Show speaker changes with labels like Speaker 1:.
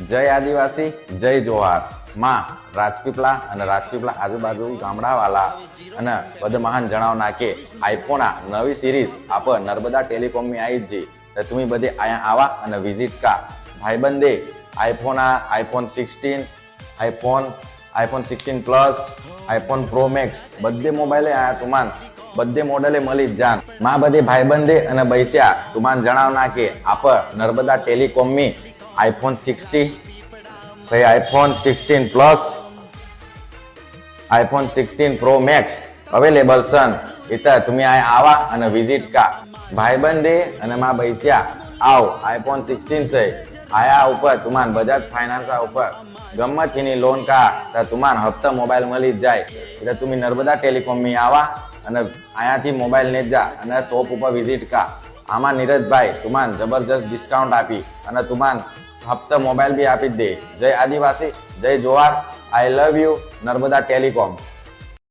Speaker 1: જય આદિવાસી, જય જોહાર. માં, રાજપીપળા અને રાજપીપળા આજુબાજુ ગામડાવાલા અને બધમહાન જણાવના કે આઈફોના નવી સિરીઝ આપ નર્મદા ટેલિકોમની આવી જ જી. તમે બધે અહીંયા આવા અને વિઝિટ કા. ભાઈબંધે આઈફોના, iPhone sixteen, iPhone iPhone sixteen plus, iPhone pro max, બધે મોબાઈલે આયા તુમાન, બધે મોડેલે મળી જ જાન. માં બધે ભાઈબંધે અને બૈસ્યા તુમાન જણાવના કે આપ નર્મદા ટેલિકોમની આઈફોન સિક્સટી પછી iPhone sixteen plus iPhone sixteen pro max available સન એટલે તમે આ આવા અને વિઝિટ કા. ભાઈબંધે અને માં બૈસ્યા, આવ. આઈફોન સિક્સટીન છે. આયા ઉપર તુમાન બજાજ ફાઇનાન્સ ઉપર. ગમ્મતની લોન કા, તો તુમાન હપ્તા મોબાઈલ મળી જ જાય. એટલે તમે નર્મદા ટેલિકોમમાં આવા અને અહીંયાથી મોબાઈલ ને જા અને શોપ ઉપર વિઝિટ કા. આમાં નીરજભાઈ તુમાન જબરજસ્ત ડિસ્કાઉન્ટ આપી અને તુમાન હપ્તા મોબાઈલ બી આપી દે. જય આદિવાસી જય johar I love you Narmada telecom.